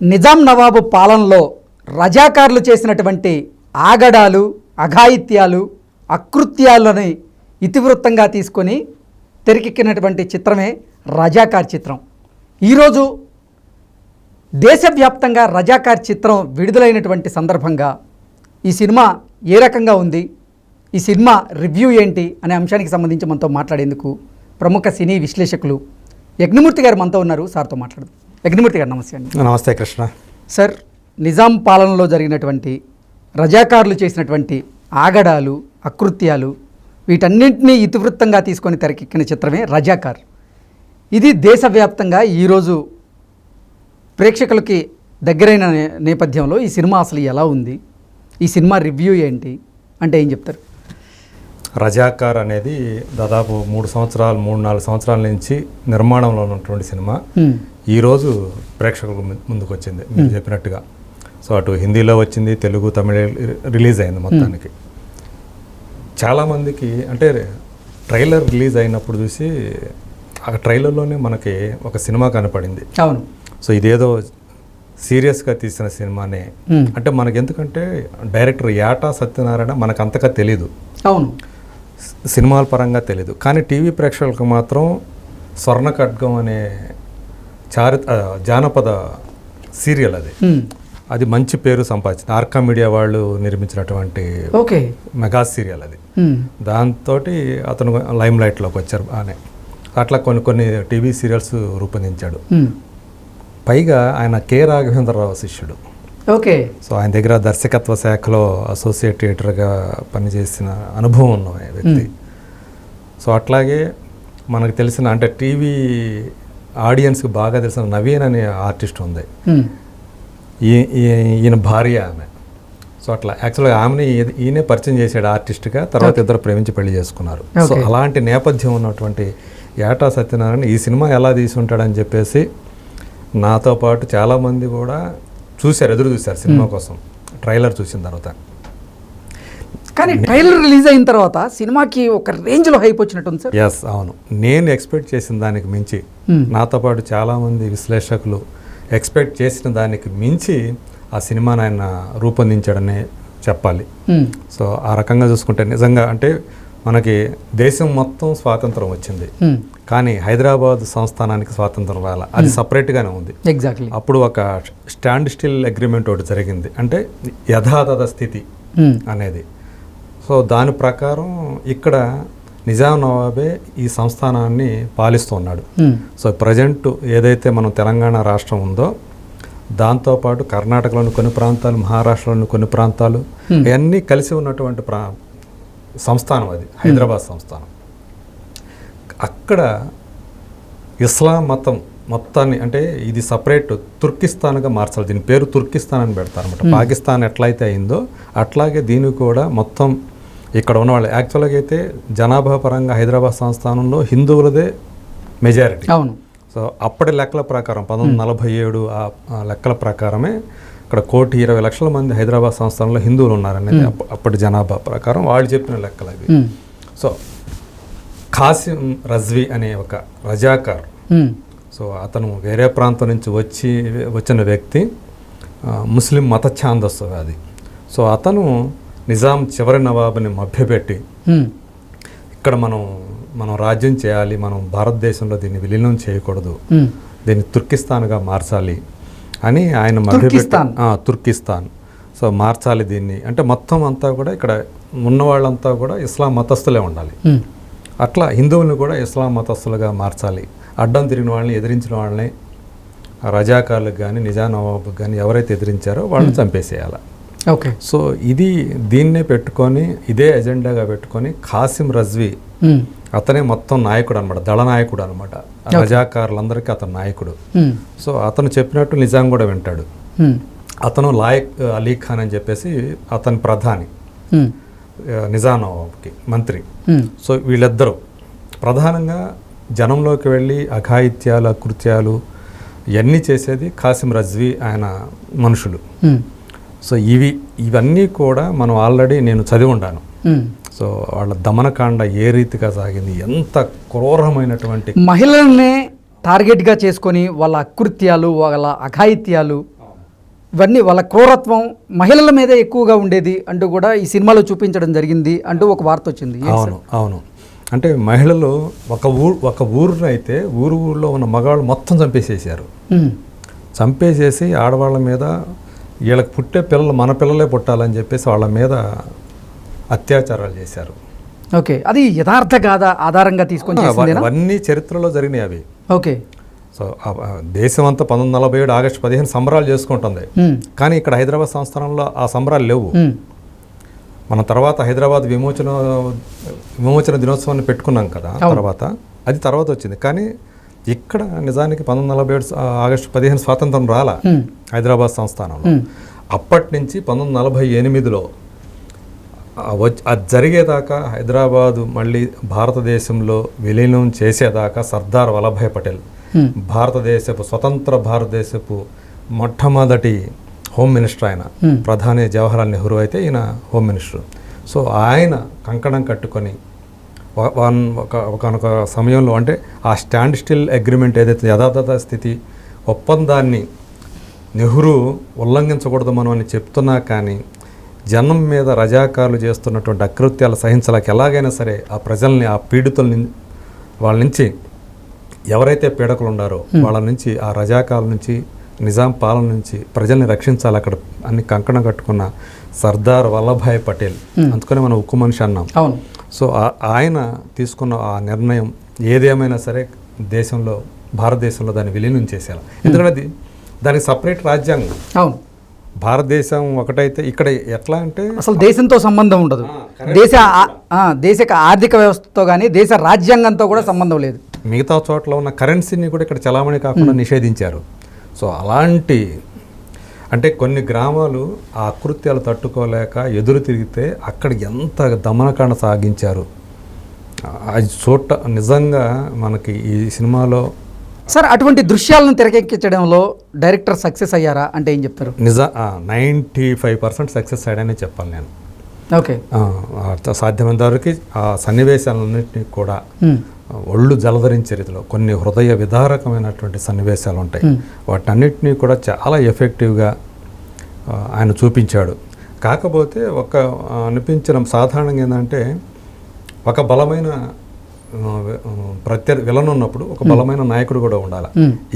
నిజాం నవాబు పాలనలో రజాకారులు చేసినటువంటి ఆగడాలు అఘాయిత్యాలు అకృత్యాలని ఇతివృత్తంగా తీసుకొని తెరకెక్కినటువంటి చిత్రమే రజాకార్ చిత్రం. ఈరోజు దేశవ్యాప్తంగా రజాకార్ చిత్రం విడుదలైనటువంటి సందర్భంగా ఈ సినిమా ఏ రకంగా ఉంది ఈ సినిమా రివ్యూ ఏంటి అనే అంశానికి సంబంధించి మనతో మాట్లాడేందుకు ప్రముఖ సినీ విశ్లేషకులు యజ్ఞమూర్తి గారు మనతో ఉన్నారు. సార్తో మాట్లాడదు. యజ్ఞమూర్తి గారు నమస్తే అండి. నమస్తే కృష్ణ. సార్ నిజాం పాలనలో జరిగినటువంటి రజాకారులు చేసినటువంటి ఆగడాలు అకృత్యాలు వీటన్నింటినీ ఇతివృత్తంగా తీసుకొని తెరకెక్కిన చిత్రమే రజాకార్. ఇది దేశవ్యాప్తంగా ఈరోజు ప్రేక్షకులకి దగ్గరైన నేపథ్యంలో ఈ సినిమా అసలు ఎలా ఉంది? ఈ సినిమా రివ్యూ ఏంటి? అంటే ఏం చెప్తారు? రజాకార్ అనేది దాదాపు మూడు సంవత్సరాలు మూడు నాలుగు సంవత్సరాల నుంచి నిర్మాణంలో ఉన్నటువంటి సినిమా. ఈరోజు ప్రేక్షకుల ము- ముందుకు వచ్చింది మీరు చెప్పినట్టుగా. సో అటు హిందీలో వచ్చింది తెలుగు తమిళ రిలీజ్ అయింది మొత్తానికి. చాలామందికి అంటే ట్రైలర్ రిలీజ్ అయినప్పుడు చూసి ఆ ట్రైలర్లోనే మనకి ఒక సినిమా కనపడింది. అవును. సో ఇదేదో సీరియస్గా తీసిన సినిమానే. అంటే మనకి ఎందుకంటే డైరెక్టర్ యాటా సత్యనారాయణ మనకు అంతగా తెలీదు. అవును. సినిమాల పరంగా తెలీదు. కానీ టీవీ ప్రేక్షకులకు మాత్రం స్వర్ణ ఖడ్గం అనే చారి జానపద సీరియల్ అది. అది మంచి పేరు సంపాదించింది. ఆర్కా మీడియా వాళ్ళు నిర్మించినటువంటి ఓకే. మెగా సీరియల్ అది. దాంతో అతను లైమ్ లైట్లోకి వచ్చారు బాగానే. అట్లా కొన్ని కొన్ని టీవీ సీరియల్స్ రూపొందించాడు. పైగా ఆయన కె రాఘవేంద్రరావు శిష్యుడు. ఓకే. సో ఆయన దగ్గర దర్శకత్వ శాఖలో అసోసియేట్ ఎడిటర్గా పనిచేసిన అనుభవం ఉన్న వ్యక్తి. సో అట్లాగే మనకు తెలిసిన అంటే టీవీ ఆడియన్స్కి బాగా తెలిసిన నవీన్ అనే ఆర్టిస్ట్ ఉంది. ఈయన భార్య ఆమె. సో అట్లా యాక్చువల్గా ఆమెని ఈయనే పరిచయం చేశాడు ఆర్టిస్ట్గా తర్వాత ఇద్దరు ప్రేమించి పెళ్ళి చేసుకున్నారు. సో. అలాంటి నేపథ్యం ఉన్నటువంటి ఏటా సత్యనారాయణ ఈ సినిమా ఎలా తీసి ఉంటాడని చెప్పేసి నాతో పాటు చాలామంది కూడా చూశారు ఎదురు చూశారు సినిమా కోసం. ట్రైలర్ చూసిన తర్వాత. కానీ ట్రైలర్ రిలీజ్ అయిన తర్వాత సినిమాకి ఒక రేంజ్లో హైప్ వచ్చినట్టుంది సార్? ఎస్ అవును. నేను ఎక్స్పెక్ట్ చేసిన దానికి మించి. నాతో పాటు చాలామంది విశ్లేషకులు ఎక్స్పెక్ట్ చేసిన దానికి మించి ఆ సినిమాని ఆయన రూపొందించాడనే చెప్పాలి. సో ఆ రకంగా చూసుకుంటే నిజంగా అంటే మనకి దేశం మొత్తం స్వాతంత్రం వచ్చింది. కానీ హైదరాబాద్ సంస్థానానికి స్వాతంత్రం రాల. అది సపరేట్గానే ఉంది. ఎగ్జాక్ట్లీ అప్పుడు ఒక స్టాండ్ స్టిల్ అగ్రిమెంట్ ఒకటి జరిగింది. అంటే యథాతథ స్థితి. అనేది. సో దాని ప్రకారం ఇక్కడ నిజాం నవాబే ఈ సంస్థానాన్ని పాలిస్తున్నాడు. సో ప్రజెంట్ ఏదైతే మనం తెలంగాణ రాష్ట్రం ఉందో దాంతోపాటు కర్ణాటకలోని కొన్ని ప్రాంతాలు మహారాష్ట్రలోని కొన్ని ప్రాంతాలు ఇవన్నీ కలిసి ఉన్నటువంటి ప్రా సంస్థానం అది హైదరాబాద్ సంస్థానం. అక్కడ ఇస్లాం మతం మొత్తాన్ని అంటే ఇది సపరేట్ తుర్కిస్తాన్గా మార్చాలి. దీని పేరు తుర్కిస్తాన్ అని పెడతారు అనమాట పాకిస్తాన్ ఎట్లయితే అయిందో అట్లాగే దీన్ని కూడా మొత్తం ఇక్కడ ఉన్న వాళ్ళు యాక్చువల్గా అయితే జనాభా పరంగా హైదరాబాద్ సంస్థానంలో హిందువులదే మెజారిటీ అవును. సో అప్పటి లెక్కల ప్రకారం పంతొమ్మిది నలభై ఏడు ఆ లెక్కల ప్రకారమే ఇక్కడ కోటి ఇరవై లక్షల మంది హైదరాబాద్ సంస్థానంలో హిందువులు ఉన్నారనేది అప్ప- అప్పటి జనాభా ప్రకారం వాళ్ళు చెప్పిన లెక్కలు అవి. సో ఖాసిం రజ్వీ అనే ఒక రజాకార్. సో అతను వేరే ప్రాంతం నుంచి వచ్చి వచ్చిన వ్యక్తి ముస్లిం మత ఛాందస్సువాది సో అతను నిజాం చివరి నవాబుని మభ్యపెట్టి. ఇక్కడ మనం మనం రాజ్యం చేయాలి మనం భారతదేశంలో దీన్ని విలీనం చేయకూడదు. దీన్ని తుర్కిస్తాన్గా మార్చాలి అని ఆయన తుర్కిస్తాన్. తుర్కిస్తాన్. సో మార్చాలి దీన్ని. అంటే మొత్తం అంతా కూడా ఇక్కడ ఉన్న వాళ్ళంతా కూడా ఇస్లాం మతస్థులే ఉండాలి. అట్లా హిందువులను కూడా ఇస్లాం మతస్థులుగా మార్చాలి. అడ్డం తిరిగిన వాళ్ళని ఎదిరించిన వాళ్ళని రజాకార్లకు కానీ నిజా నవాబుకి కానీ ఎవరైతే ఎదిరించారో వాళ్ళని చంపేసేయాలి. ఓకే. సో ఇది దీన్నే పెట్టుకొని ఇదే ఎజెండాగా పెట్టుకొని ఖాసిం రజ్వీ. అతనే మొత్తం నాయకుడు అనమాట దళ నాయకుడు అనమాట రజాకారులందరికీ అతను నాయకుడు. సో అతను చెప్పినట్టు నిజాం కూడా వింటాడు. అతను లాయక్ అలీ ఖాన్ అని చెప్పేసి అతని ప్రధాని హ్మ్. ఆ, నిజాం నవాబ్కి మంత్రి. సో వీళ్ళిద్దరూ ప్రధానంగా జనంలోకి వెళ్ళి అఘాయిత్యాలు అకృత్యాలు ఇవన్నీ చేసేది ఖాసిం రజ్వీ ఆయన మనుషులు. సో ఇవి ఇవన్నీ కూడా మనం ఆల్రెడీ నేను చదివి ఉండాను. సో వాళ్ళ దమనకాండ ఏ రీతిగా సాగింది ఎంత క్రూరమైనటువంటి మహిళల్నే టార్గెట్గా చేసుకొని వాళ్ళ అకృత్యాలు వాళ్ళ అఘాయిత్యాలు ఇవన్నీ వాళ్ళ క్రూరత్వం మహిళల మీదే ఎక్కువగా ఉండేది అంటూ కూడా ఈ సినిమాలో చూపించడం జరిగింది అంటూ ఒక వార్త వచ్చింది అవును అవును అంటే మహిళలు ఒక ఊరు ఒక ఊరిని అయితే ఊరు ఊరిలో ఉన్న మగవాళ్ళు మొత్తం చంపేసేసారు సార్? ఉమ్. చంపేసేసి ఆడవాళ్ళ మీద వీళ్ళకి పుట్టే పిల్లలు మన పిల్లలే పుట్టాలని చెప్పేసి వాళ్ళ మీద అత్యాచారాలు చేశారు. ఓకే. అది యథార్థ గాథ ఆధారంగా తీసుకొని అవన్నీ చరిత్రలో జరిగినాయి అవి. ఓకే. సో దేశం అంతా పంతొమ్మిది నలభై ఏడు ఆగస్టు పదిహేను సంబరాలు చేసుకుంటుంది. కానీ ఇక్కడ హైదరాబాద్ సంస్థానంలో ఆ సంబరాలు లేవు. మన తర్వాత హైదరాబాద్ విమోచన విమోచన దినోత్సవాన్ని పెట్టుకున్నాం కదా తర్వాత అది తర్వాత వచ్చింది. కానీ ఇక్కడ నిజానికి పంతొమ్మిది నలభై ఏడు ఆగస్టు పదిహేను స్వాతంత్రం రాలా. హైదరాబాద్ సంస్థానంలో. అప్పటి నుంచి పంతొమ్మిది నలభై ఎనిమిదిలో అది జరిగేదాకా హైదరాబాదు మళ్ళీ భారతదేశంలో విలీనం చేసేదాకా సర్దార్ వల్లభాయ్ పటేల్. భారతదేశపు స్వతంత్ర భారతదేశపు మొట్టమొదటి హోమ్ మినిస్టర్ ఆయన. ప్రధాని జవహర్లాల్ నెహ్రూ అయితే ఈయన హోమ్ మినిస్టర్ సో ఆయన కంకణం కట్టుకొని ఒక- వన్ ఒక ఒకనొక సమయంలో అంటే ఆ స్టాండ్ స్టిల్ అగ్రిమెంట్ ఏదైతే యథాతథ స్థితి ఒప్పందాన్ని నెహ్రూ ఉల్లంఘించకూడదు మనం అని చెప్తున్నా కానీ జనం మీద రజాకారులు చేస్తున్నటువంటి అకృత్యాలు సహించలేక ఎలాగైనా సరే ఆ ప్రజల్ని ఆ పీడితుల్ని వాళ్ళ నుంచి ఎవరైతే పీడకులు ఉన్నారో వాళ్ళ నుంచి ఆ రజాకాల నుంచి నిజాం పాలన నుంచి ప్రజల్ని రక్షించాలి. అక్కడ అన్ని కంకణం కట్టుకున్న సర్దార్ వల్లభాయ్ పటేల్. అందుకని మనం ఉక్కు మనిషి అన్నాం. సో ఆ- ఆయన తీసుకున్న ఆ నిర్ణయం ఏదేమైనా సరే దేశంలో భారతదేశంలో దాన్ని విలీనం చేసేయాలి. ఎందుకంటే దానికి సపరేట్ రాజ్యాంగం. అవును. భారతదేశం ఒకటైతే ఇక్కడ ఎట్లా అంటే అసలు దేశంతో సంబంధం ఉండదు. దేశ దేశ ఆర్థిక వ్యవస్థతో కానీ దేశ రాజ్యాంగంతో కూడా సంబంధం లేదు. మిగతా చోట్ల ఉన్న కరెన్సీని కూడా ఇక్కడ చలామణి కాకుండా నిషేధించారు. సో అలాంటి అంటే కొన్ని గ్రామాలు ఆ అకృత్యాలు తట్టుకోలేక ఎదురు తిరిగితే అక్కడ ఎంత దమనకాండ సాగించారు. అది చూట నిజంగా మనకి ఈ సినిమాలో సార్ అటువంటి దృశ్యాలను తెరకెక్కించడంలో డైరెక్టర్ సక్సెస్ అయ్యారా అంటే ఏం చెప్తారు? నిజ నైంటీ ఫైవ్ పర్సెంట్ సక్సెస్ అయ్యాడని చెప్పాలి నేను. ఓకే. సాధ్యమైనంత వరకు ఆ సన్నివేశాలన్నింటినీ కూడా. ఒళ్ళు జలధరించే రీతిలో కొన్ని హృదయ విదారకమైనటువంటి సన్నివేశాలు ఉంటాయి వాటిని అన్నింటినీ కూడా చాలా ఎఫెక్టివ్గా ఆయన చూపించాడు. కాకపోతే ఒక ఆ, అనిపించిన సాధారణంగా ఏంటంటే ఒక బలమైన ప్రత్యర్థి విలన్ ఉన్నప్పుడు ఒక బలమైన నాయకుడు కూడా ఉండాలి.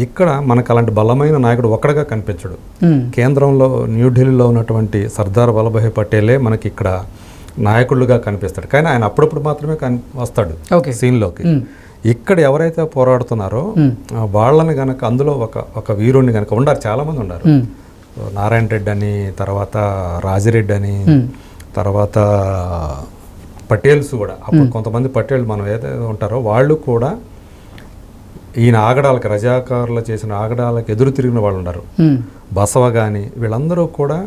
ఇక్కడ మనకు అలాంటి బలమైన నాయకుడు ఒక్కడగా కనిపించడు. కేంద్రంలో న్యూఢిల్లీలో ఉన్నటువంటి సర్దార్ వల్లభాయ్ పటేలే మనకి ఇక్కడ నాయకుడుగా కనిపిస్తాడు కానీ ఆయన అప్పుడప్పుడు మాత్రమే కని వస్తాడు ఓకే సీన్లోకి. ఇక్కడ ఎవరైతే పోరాడుతున్నారో వాళ్ళని గనక అందులో ఒక ఒక వీరుణ్ణి గనక ఉండారు చాలామంది ఉన్నారు. నారాయణ రెడ్డి అని తర్వాత రాజిరెడ్డి అని. తర్వాత పటేల్స్ కూడా. అప్పుడు కొంతమంది పటేల్ మనం ఏదైతే ఉంటారో వాళ్ళు కూడా ఈయన ఆగడాలకి రజాకారులు చేసిన ఆగడాలకు ఎదురు తిరిగిన వాళ్ళు ఉన్నారు. బసవ కానీ వీళ్ళందరూ కూడా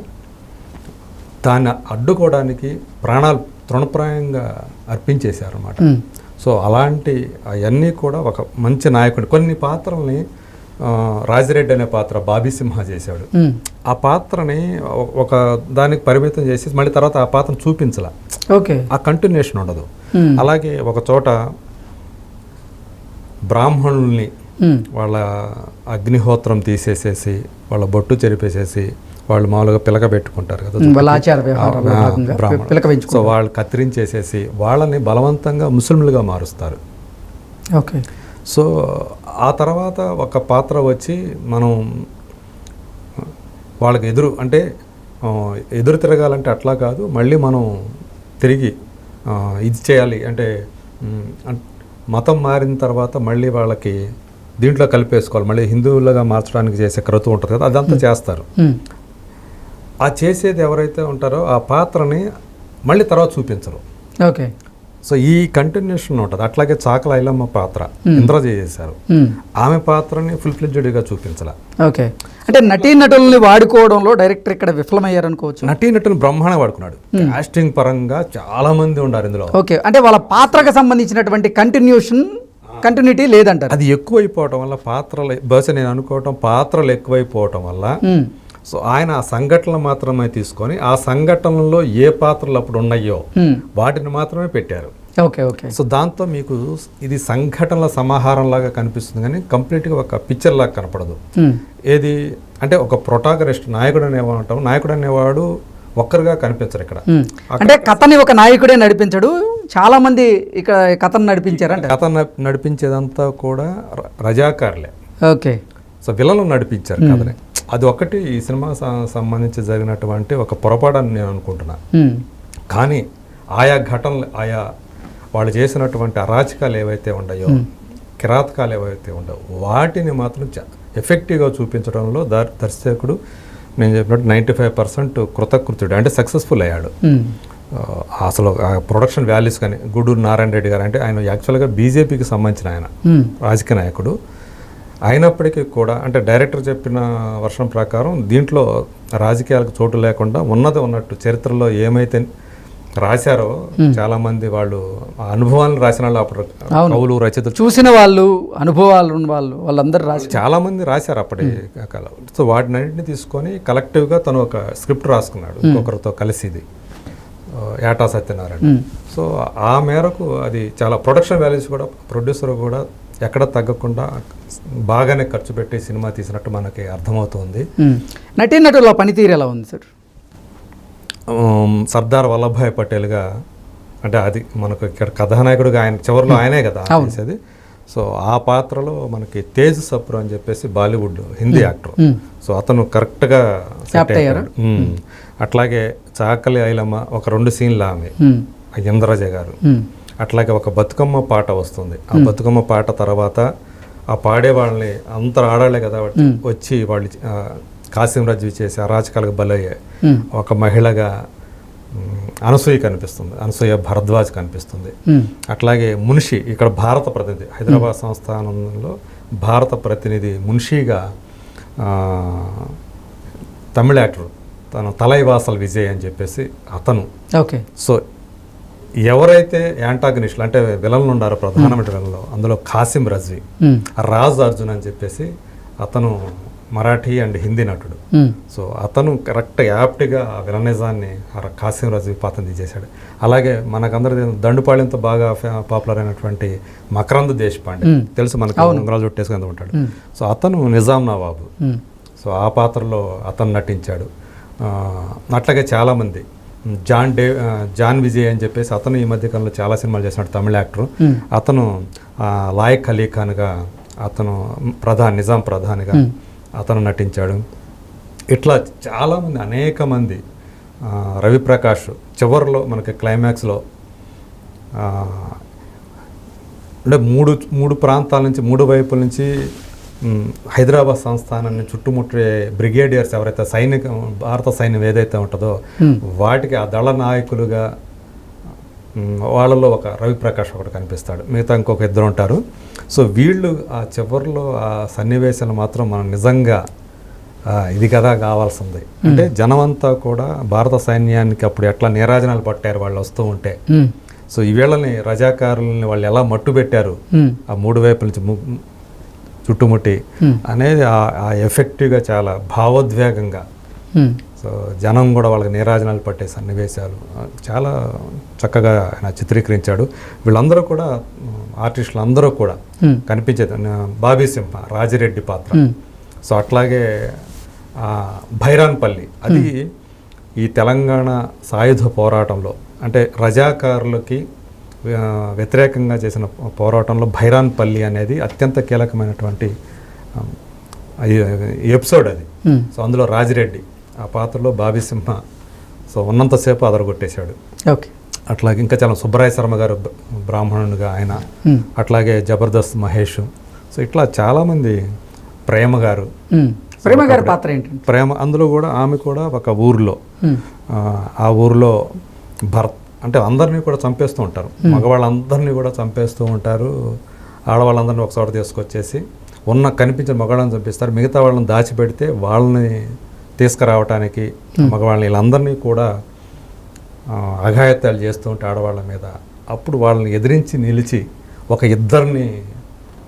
దాన్ని అడ్డుకోవడానికి ప్రాణాలు తృణప్రాయంగా అర్పించేశారు అనమాట. సో అలాంటి అవన్నీ కూడా ఒక మంచి నాయకుడు. కొన్ని పాత్రల్ని రాజిరెడ్డి అనే పాత్ర బాబీ సింహ చేశాడు. ఆ పాత్రని ఒక దానికి పరిమితం చేసి మళ్ళీ తర్వాత ఆ పాత్రను చూపించాల. ఓకే. ఆ కంటిన్యూషన్ ఉండదు. అలాగే ఒక చోట బ్రాహ్మణుల్ని. వాళ్ళ అగ్నిహోత్రం తీసేసేసి వాళ్ళ బొట్టు చెరిపేసేసి వాళ్ళు మామూలుగా పిలక పెట్టుకుంటారు కదా. సో వాళ్ళు కత్తిరించేసేసి వాళ్ళని బలవంతంగా ముస్లింలుగా మారుస్తారు. ఓకే. సో ఆ తర్వాత ఒక పాత్ర వచ్చి మనం వాళ్ళకి ఎదురు అంటే ఎదురు తిరగాలంటే అట్లా కాదు మళ్ళీ మనం తిరిగి ఇది చేయాలి. అంటే మతం మారిన తర్వాత మళ్ళీ వాళ్ళకి దీంట్లో కలిపేసుకోవాలి. మళ్ళీ హిందువులుగా మార్చడానికి చేసే క్రతువు ఉంటుంది కదా అదంతా చేస్తారు. ఆ చేసేది ఎవరైతే ఉంటారో ఆ పాత్రని మళ్ళీ తర్వాత చూపించరు. ఓకే. సో ఈ కంటిన్యూషన్ ఉంటుంది అట్లాగే చాకల ఐలమ్మ పాత్ర ఇంద్రజ చేశారు ఉమ్. ఆమె పాత్రని ఫుల్ ఫ్లెడ్జెడ్గా చూపించాల. ఓకే అంటే నటీనటుల్ని వాడుకోవడంలో డైరెక్టర్ ఇక్కడ విఫలమయ్యారనుకోవచ్చు. నటీనటులు బ్రహ్మాండంగా వాడుకున్నాడు. కాస్టింగ్ పరంగా చాలా మంది ఉన్నారు ఇందులో. ఓకే అంటే వాళ్ళ పాత్రకు సంబంధించినటువంటి కంటిన్యూషన్ కంటిన్యూటీ లేదంటారు. అది ఎక్కువైపోవటం వల్ల పాత్రలు బహుశా నేను అనుకోవటం పాత్రలు ఎక్కువైపోవటం వల్ల. సో ఆయన ఆ సంఘటనలు మాత్రమే తీసుకొని ఆ సంఘటనలో ఏ పాత్రలు అప్పుడు ఉన్నాయో ఉమ్. వాటిని మాత్రమే పెట్టారు. ఓకే ఓకే సో దాంతో మీకు ఇది సంఘటనల సమాహారంలాగా కనిపిస్తుంది కానీ కంప్లీట్గా ఒక పిక్చర్ లాగా కనపడదు. ఉమ్, ఏది అంటే ఒక ప్రొటాగరిస్ట్ నాయకుడు అనేవాడు నాయకుడు అనేవాడు ఒక్కరుగా కనిపించరు ఇక్కడ. ఉమ్. అంటే కథని ఒక నాయకుడే నడిపించడు చాలా మంది ఇక్కడ కథను నడిపించారంట. కథ న- నడిపించేదంతా కూడా రజాకారులే. ఓకే సో విలన్లు నడిపించారు కథని. అది ఒక్కటి ఈ సినిమా సంబంధించి జరిగినటువంటి ఒక పొరపాటు అని నేను అనుకుంటున్నా. కానీ ఆయా ఘటనలు ఆయా వాళ్ళు చేసినటువంటి అరాచకాలు ఏవైతే ఉన్నాయో కిరాతకాలు ఏవైతే ఉండవో వాటిని మాత్రం ఎఫెక్టివ్గా చూపించడంలో దర్ దర్శకుడు నేను చెప్పినట్టు నైంటీ ఫైవ్ పర్సెంట్ కృతకృత్యుడు అంటే సక్సెస్ఫుల్ అయ్యాడు. అసలు ఆ ప్రొడక్షన్ వాల్యూస్ కానీ గూడూరు నారాయణ రెడ్డి గారు అంటే ఆయన యాక్చువల్గా బీజేపీకి సంబంధించిన ఆయన రాజకీయ నాయకుడు. అయినప్పటికీ కూడా అంటే డైరెక్టర్ చెప్పిన వర్షం ప్రకారం దీంట్లో రాజకీయాలకు చోటు లేకుండా ఉన్నది ఉన్నట్టు చరిత్రలో ఏమైతే రాశారో చాలా మంది వాళ్ళు అనుభవాలను రాసిన వాళ్ళు అప్పుడు కవులు రచయితలు చూసిన వాళ్ళు అనుభవాలు ఉన్న వాళ్ళు వాళ్ళందరూ రాసి చాలా మంది రాశారు అప్పటి కాలం సో వాటినన్నింటిని తీసుకొని కలెక్టివ్గా తను ఒక స్క్రిప్ట్ రాసుకున్నాడు ఇంకొకరితో కలిసి ఇది. ఆ, ఏటా సత్యనారాయణ. సో ఆ మేరకు అది చాలా ప్రొడక్షన్ వాల్యూస్ కూడా ప్రొడ్యూసర్ కూడా ఎక్కడ తగ్గకుండా బాగానే ఖర్చు పెట్టి సినిమా తీసినట్టు మనకి అర్థమవుతుంది. నటీనటుల పనితీరు ఎలా ఉంది సార్? సర్దార్ వల్లభాయ్ పటేల్గా అంటే అది మనకు ఇక్కడ కథానాయకుడిగా ఆయన చివరిలో ఆయనే కదా చేసేది. సో ఆ పాత్రలో మనకి తేజ్ సప్రు అని చెప్పేసి బాలీవుడ్ హిందీ యాక్టర్. సో అతను కరెక్ట్గా? అట్లాగే చాకలి ఐలమ్మ ఒక రెండు సీన్లు ఆమె. ఇంద్రజ గారు. అట్లాగే ఒక బతుకమ్మ పాట వస్తుంది. ఆ బతుకమ్మ పాట తర్వాత ఆ పాడే వాళ్ళని అందరు ఆడాలే కదా వచ్చి వాళ్ళు ఆ, కాసిం రజ్వి చేసి అరాచకాలకు బలయ్యే ఒక మహిళగా అనసూయ కనిపిస్తుంది. అనసూయ భరద్వాజ్ కనిపిస్తుంది. అట్లాగే మున్షి ఇక్కడ భారత ప్రతినిధి హైదరాబాద్ సంస్థానంలో భారత ప్రతినిధి మున్షిగా తమిళ యాక్టర్ తను తలైవాసల్ విజయ్ అని చెప్పేసి అతను. ఓకే. సో ఎవరైతే యాంటాగనిస్టులు అంటే విలన్లు ఉన్నారో ప్రధానమైన విలన్లో అందులో ఖాసిం రజ్వీ రాజ్ అర్జున్ అని చెప్పేసి అతను మరాఠీ అండ్ హిందీ నటుడు. సో అతను కరెక్ట్ యాప్ట్గా ఆ విలనిజాన్ని కాసిం రజ్వీ పాత్రని తీసేశాడు. అలాగే మనకందరి దండుపాళ్యంతో బాగా పాపులర్ అయినటువంటి మకరంద్ దేశపాండే. తెలుసు మనకు ఉంగరాలు చుట్టేసుకుని ఉంటాడు. సో అతను నిజాం నవాబు. సో ఆ పాత్రలో అతను నటించాడు. అట్లాగే చాలామంది. జాన్ డే జాన్ విజయ్ అని చెప్పేసి అతను ఈ మధ్యకాలంలో చాలా సినిమాలు చేసినాడు తమిళ యాక్టర్. అతను లాయక్ అలీ ఖాన్గా అతను ప్రధాన్ నిజాం ప్రధానిగా అతను నటించాడు. ఇట్లా చాలామంది అనేక మంది రవిప్రకాష్ చివరిలో మనకి క్లైమాక్స్లో అంటే మూడు మూడు ప్రాంతాల నుంచి మూడు వైపుల నుంచి హైదరాబాద్ సంస్థానాన్ని చుట్టుముట్టే బ్రిగేడియర్స్ ఎవరైతే సైనిక భారత సైన్యం ఏదైతే ఉంటుందో వాటికి ఆ దళ నాయకులుగా వాళ్ళలో ఒక రవిప్రకాష్ ఒకటి కనిపిస్తాడు. మిగతా ఇంకొక ఇద్దరు ఉంటారు. సో వీళ్ళు ఆ చివరిలో ఆ సన్నివేశాలు మాత్రం మనం నిజంగా ఇది కదా కావాల్సింది. అంటే జనమంతా కూడా భారత సైన్యానికి అప్పుడు ఎట్లా నీరాజనాలు పట్టారు వాళ్ళు వస్తూ ఉంటే. సో ఈ వీళ్ళని రజాకారులని వాళ్ళు ఎలా మట్టు పెట్టారు ఆ మూడు వైపుల నుంచి చుట్టుముట్టి ఉమ్, అనేది ఆ- ఎఫెక్టివ్గా చాలా భావోద్వేగంగా. సో జనం కూడా వాళ్ళకి నీరాజనాలు పట్టే సన్నివేశాలు. చాలా చక్కగా ఆయన చిత్రీకరించాడు. వీళ్ళందరూ కూడా ఆర్టిస్టులు అందరూ కూడా ఉమ్, కనిపించేది బాబీ సింహ రాజిరెడ్డి పాత్ర. సో అట్లాగే భైరాన్పల్లి. అది ఈ తెలంగాణ సాయుధ పోరాటంలో అంటే రజాకారులకి వ్యతిరేకంగా చేసిన పోరాటంలో భైరాన్పల్లి అనేది అత్యంత కీలకమైనటువంటి ఎపిసోడ్ అది. సో అందులో రాజిరెడ్డి ఆ పాత్రలో బాబీ సింహ సో ఉన్నంతసేపు అదరగొట్టేశాడు. ఓకే. అట్లాగే ఇంకా చాలా సుబ్బరాయ శర్మ గారు బ్ర- బ్రాహ్మణునిగా ఆయన. అట్లాగే జబర్దస్త్ మహేష్. సో ఇట్లా చాలామంది ప్రేమ గారు. ప్రేమ గారి పాత్ర ఏంటండి? ప్రేమ అందులో కూడా ఆమె కూడా ఒక ఊరిలో ఆ ఊరిలో భర్త అంటే అందరినీ కూడా చంపేస్తూ ఉంటారు. మగవాళ్ళందరినీ కూడా చంపేస్తూ ఉంటారు. ఆడవాళ్ళందరినీ ఒక చోట తీసుకొచ్చేసి ఉన్న కనిపించిన మగవాళ్ళని చంపిస్తారు. మిగతా వాళ్ళని దాచిపెడితే వాళ్ళని తీసుకురావటానికి మగవాళ్ళని వీళ్ళందరినీ కూడా అఘాయత్యాలు చేస్తూ ఉంటే ఆడవాళ్ళ మీద అప్పుడు వాళ్ళని ఎదిరించి నిలిచి ఒక ఇద్దరిని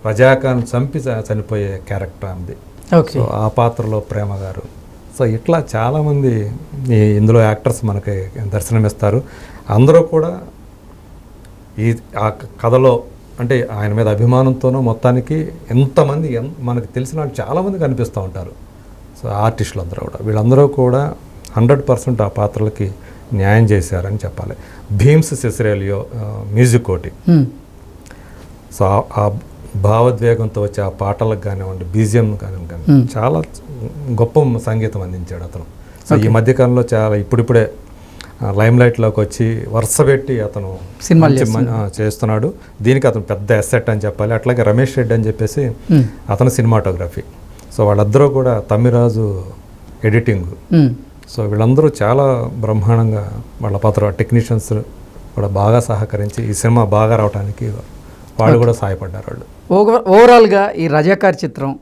రజాకాన్ని చంపి చనిపోయే క్యారెక్టర్ అంది. సో ఆ పాత్రలో ప్రేమ గారు. సో ఇట్లా చాలామంది ఈ ఇందులో యాక్టర్స్ మనకి దర్శనమిస్తారు. అందరూ కూడా ఈ ఆ కథలో అంటే ఆయన మీద అభిమానంతోనూ మొత్తానికి ఎంతమంది మనకి తెలిసిన వాళ్ళు చాలామంది కనిపిస్తూ ఉంటారు. సో ఆర్టిస్టులు అందరూ కూడా. వీళ్ళందరూ కూడా హండ్రెడ్ పర్సెంట్ ఆ పాత్రలకి న్యాయం చేశారని చెప్పాలి. భీమ్స్ సెసరేలియో మ్యూజిక్ ఒకటి. హ్మ్. సో ఆ- భావోద్వేగంతో వచ్చే ఆ పాటలకు కానివ్వండి బీజిఎం కానివ్వండి. చాలా గొప్ప సంగీతం అందించాడు అతను. సో ఈ మధ్యకాలంలో చాలా ఇప్పుడిప్పుడే లైమ్ లైట్లోకి వచ్చి వరుస పెట్టి అతను సినిమాలు మంచి మ- ఆ, చేస్తున్నాడు. దీనికి అతను పెద్ద ఎసెట్ అని చెప్పాలి. అట్లాగే రమేష్ రెడ్డి అని చెప్పేసి. అతను సినిమాటోగ్రఫీ. సో వాళ్ళందరూ కూడా తమ్మిరాజు ఎడిటింగ్. సో వీళ్ళందరూ చాలా బ్రహ్మాండంగా వాళ్ళ పాత్ర టెక్నీషియన్స్ కూడా బాగా సహకరించి ఈ సినిమా బాగా రావడానికి వాళ్ళు కూడా సహాయపడ్డారు వాళ్ళు. ఓవర్ ఓవరాల్గా ఈ రజాకార్ చిత్రం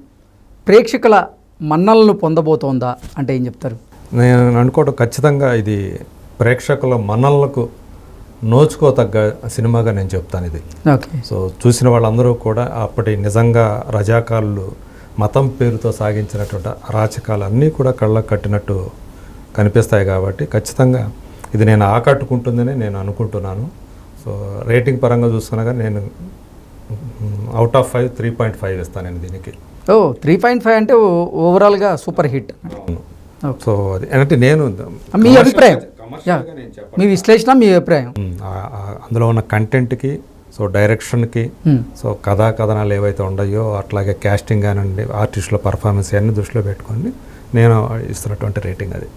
ప్రేక్షకుల మన్నలను పొందబోతోందా అంటే ఏం చెప్తారు? నేను అనుకోవడం ఖచ్చితంగా ఇది ప్రేక్షకుల మన్నలకు నోచుకోతగ్గ సినిమాగా నేను చెప్తాను ఇది. సో చూసిన వాళ్ళందరూ కూడా అప్పటి నిజంగా రజాకారులు మతం పేరుతో సాగించినటువంటి అరాచకాలు అన్నీ కూడా కళ్ళకు కట్టినట్టు కనిపిస్తాయి కాబట్టి ఖచ్చితంగా ఇది నేను ఆకట్టుకుంటుందని నేను అనుకుంటున్నాను. సో రేటింగ్ పరంగా చూసుకున్నా కానీ నేను out of five three point five ఇస్తాను నేను దీనికి. ఓ త్రీ పాయింట్ ఫైవ్ అంటే ఓవరాల్గా సూపర్ హిట్. సో అది అంటే నేను మీ అభిప్రాయం? మీ విశ్లేషణ మీ అభిప్రాయం. అందులో ఉన్న కంటెంట్కి సో డైరెక్షన్కి. సో కథా కథనాలు ఏవైతే ఉన్నాయో అట్లాగే క్యాస్టింగ్ కానివ్వండి ఆర్టిస్టుల పర్ఫార్మెన్స్ అన్ని దృష్టిలో పెట్టుకొని నేను ఇస్తున్నటువంటి రేటింగ్ అది.